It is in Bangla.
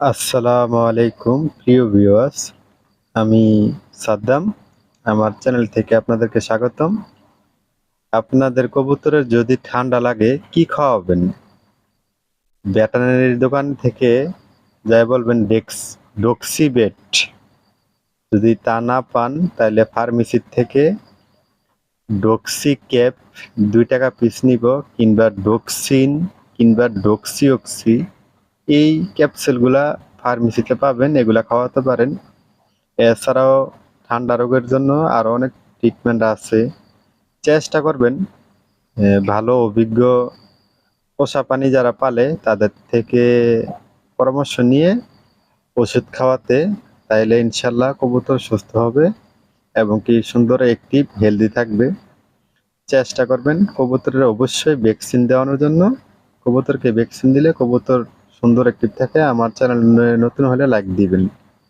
আসসালামু আলাইকুম, প্রিয় ভিউয়ার্স আমি সাদ্দাম। আমার চ্যানেল থেকে আপনাদেরকে স্বাগতম। আপনাদের কবুতরের যদি ঠান্ডা লাগে, কি খাওয়াবেন? ভেটেরিনারি দোকান থেকে যাই বলবেন, ডেক্স, ডক্সিবেট। যদি তা না পান, তাহলে ফার্মেসির থেকে ডক্সি ক্যাপ দুই টাকা পিস নিব, কিংবা ডক্সিন, কিংবা ডক্সিওক্সি। এই ক্যাপসুলগুলা ফার্মেসিতে পাবেন, এগুলা খাওয়াতে পারেন। এছাড়াও ঠান্ডা রোগের জন্য আরও অনেক ট্রিটমেন্ট আছে। চেষ্টা করবেন ভালো, অভিজ্ঞ পোষা পানি যারা পালে তাদের থেকে পরামর্শ নিয়ে ওষুধ খাওয়াতে, তাইলে ইনশাল্লাহ কবুতর সুস্থ হবে এবং কি সুন্দর অ্যাক্টিভ হেলদি থাকবে। চেষ্টা করবেন কবুতরের অবশ্যই ভ্যাকসিন দেওয়ানোর জন্য। কবুতরকে ভ্যাকসিন দিলে কবুতর সুন্দর একটি থাকে আমার চ্যানেল নতুন হলে লাইক দিবেন।